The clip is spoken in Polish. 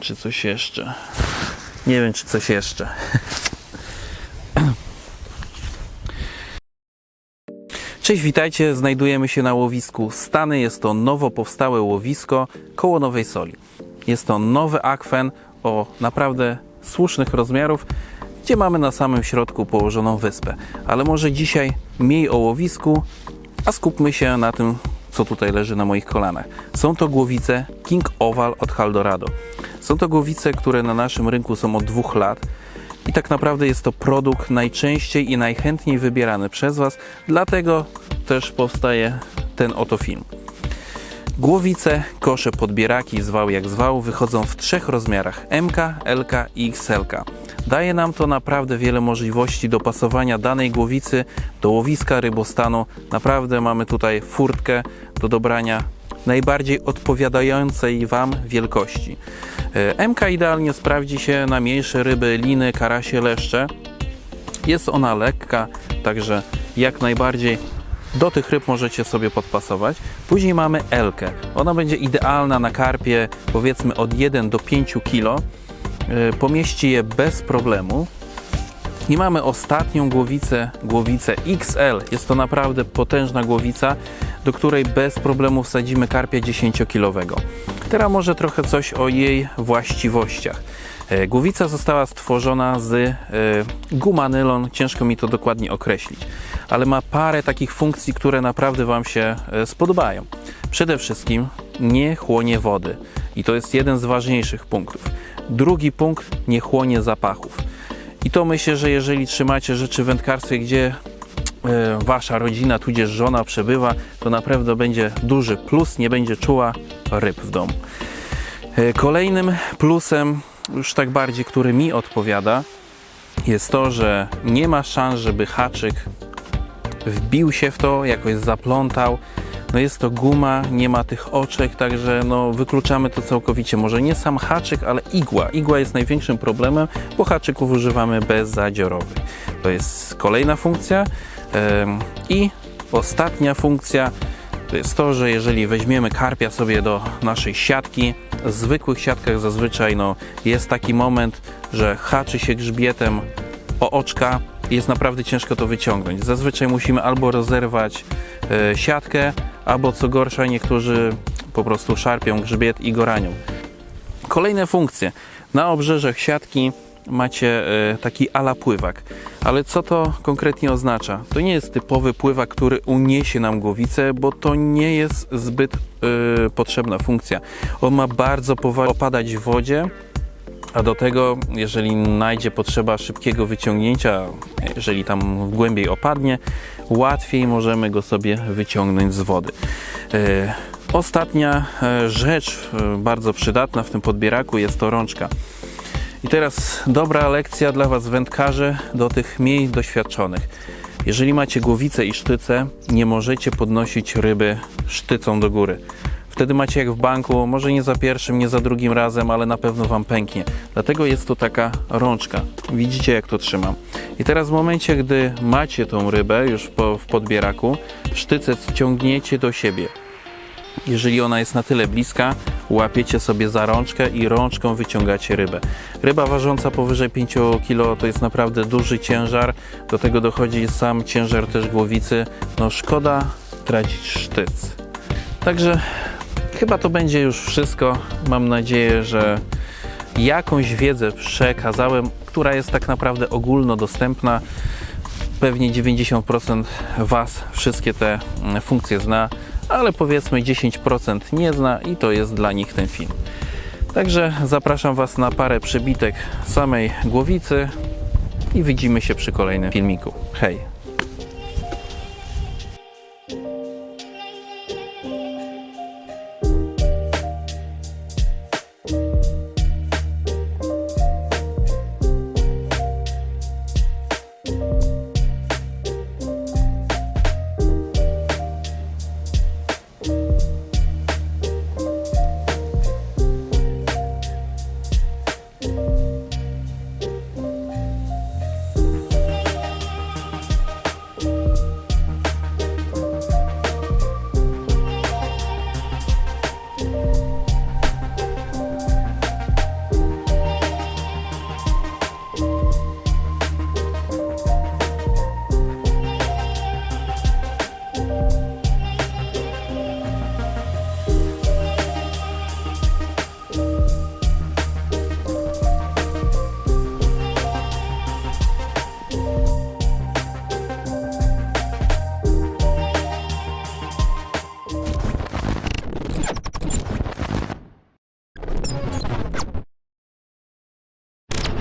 czy coś jeszcze. Nie wiem, czy coś jeszcze. Cześć, witajcie. Znajdujemy się na łowisku Stany. Jest to nowo powstałe łowisko koło Nowej Soli. Jest to nowy akwen o naprawdę słusznych rozmiarów, gdzie mamy na samym środku położoną wyspę. Ale może dzisiaj mniej o łowisku, a skupmy się na tym, co tutaj leży na moich kolanach. Są to głowice King Oval od Haldorado. Są to głowice, które na naszym rynku są od dwóch lat. I tak naprawdę jest to produkt najczęściej i najchętniej wybierany przez Was, dlatego też powstaje ten oto film. Głowice, kosze, podbieraki, zwał jak zwał, wychodzą w trzech rozmiarach MK, LK i XL. Daje nam to naprawdę wiele możliwości dopasowania danej głowicy do łowiska rybostanu. Naprawdę mamy tutaj furtkę do dobrania najbardziej odpowiadającej Wam wielkości. E, MK idealnie sprawdzi się na mniejsze ryby, liny, karasie, leszcze. Jest ona lekka, także jak najbardziej do tych ryb możecie sobie podpasować. Później mamy Elkę. Ona będzie idealna na karpie powiedzmy od 1 do 5 kg. E, Pomieści je bez problemu. I mamy ostatnią głowicę, głowicę XL. Jest to naprawdę potężna głowica, do której bez problemu wsadzimy karpia 10-kilowego. Teraz może trochę coś o jej właściwościach. E, Głowica została stworzona z e, gumanylon, ciężko mi to dokładnie określić, ale ma parę takich funkcji, które naprawdę Wam się e, spodobają. Przede wszystkim nie chłonie wody i to jest jeden z ważniejszych punktów. Drugi punkt nie chłonie zapachów. I to myślę, że jeżeli trzymacie rzeczy w wędkarstwie, gdzie e, wasza rodzina, tudzież żona przebywa, to naprawdę będzie duży plus, nie będzie czuła ryb w domu. E, Kolejnym plusem, już tak bardziej, który mi odpowiada, jest to, że nie ma szans, żeby haczyk wbił się w to, jakoś zaplątał. No jest to guma, nie ma tych oczek, także no wykluczamy to całkowicie. Może nie sam haczyk, ale igła. Igła jest największym problemem, bo haczyków używamy bezzadziorowych. To jest kolejna funkcja. I ostatnia funkcja to jest to, że jeżeli weźmiemy karpia sobie do naszej siatki, w zwykłych siatkach zazwyczaj no, jest taki moment, że haczy się grzbietem o oczka jest naprawdę ciężko to wyciągnąć. Zazwyczaj musimy albo rozerwać e, siatkę, albo co gorsza niektórzy po prostu szarpią grzbiet i go ranią. Kolejne funkcje. Na obrzeżach siatki macie e, taki ala pływak. Ale co to konkretnie oznacza? To nie jest typowy pływak, który uniesie nam głowicę, bo to nie jest zbyt e, potrzebna funkcja. On ma bardzo powoli opadać w wodzie, a do tego, jeżeli najdzie potrzeba szybkiego wyciągnięcia, jeżeli tam głębiej opadnie, łatwiej możemy go sobie wyciągnąć z wody. E, Ostatnia e, rzecz e, bardzo przydatna w tym podbieraku jest to rączka. I teraz dobra lekcja dla Was wędkarzy, do tych mniej doświadczonych. Jeżeli macie głowicę i sztycę, nie możecie podnosić ryby sztycą do góry. Wtedy macie jak w banku, może nie za pierwszym, nie za drugim razem, ale na pewno Wam pęknie. Dlatego jest to taka rączka. Widzicie jak to trzymam. I teraz w momencie, gdy macie tą rybę już po, w podbieraku, sztycec ciągniecie do siebie. Jeżeli ona jest na tyle bliska, łapiecie sobie za rączkę i rączką wyciągacie rybę. Ryba ważąca powyżej 5 kg to jest naprawdę duży ciężar. Do tego dochodzi sam ciężar też głowicy. No szkoda tracić sztyc. Także chyba to będzie już wszystko. Mam nadzieję, że jakąś wiedzę przekazałem, która jest tak naprawdę ogólnodostępna. Pewnie 90% Was wszystkie te mm, funkcje zna, ale powiedzmy 10% nie zna i to jest dla nich ten film. Także zapraszam Was na parę przebitek samej głowicy i widzimy się przy kolejnym filmiku. Hej!